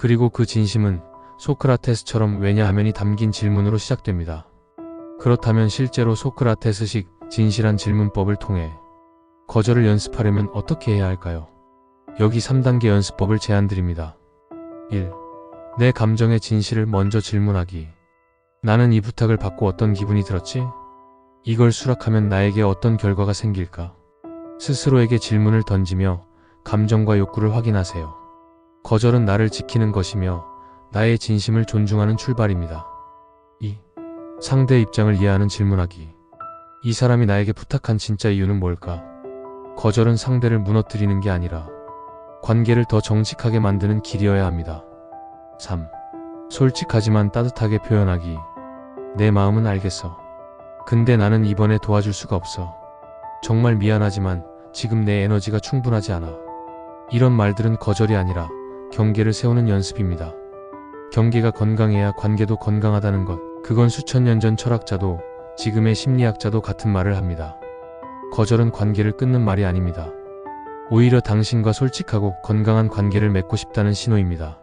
그리고 그 진심은 소크라테스처럼 왜냐하면이 담긴 질문으로 시작됩니다. 그렇다면 실제로 소크라테스식 진실한 질문법을 통해 거절을 연습하려면 어떻게 해야 할까요? 여기 3단계 연습법을 제안드립니다. 1. 내 감정의 진실을 먼저 질문하기. 나는 이 부탁을 받고 어떤 기분이 들었지? 이걸 수락하면 나에게 어떤 결과가 생길까? 스스로에게 질문을 던지며 감정과 욕구를 확인하세요. 거절은 나를 지키는 것이며 나의 진심을 존중하는 출발입니다. 2. 상대 입장을 이해하는 질문하기. 이 사람이 나에게 부탁한 진짜 이유는 뭘까? 거절은 상대를 무너뜨리는 게 아니라 관계를 더 정직하게 만드는 길이어야 합니다. 3. 솔직하지만 따뜻하게 표현하기. 내 마음은 알겠어. 근데 나는 이번에 도와줄 수가 없어. 정말 미안하지만 지금 내 에너지가 충분하지 않아. 이런 말들은 거절이 아니라 경계를 세우는 연습입니다. 경계가 건강해야 관계도 건강하다는 것. 그건 수천 년 전 철학자도 지금의 심리학자도 같은 말을 합니다. 거절은 관계를 끊는 말이 아닙니다. 오히려 당신과 솔직하고 건강한 관계를 맺고 싶다는 신호입니다.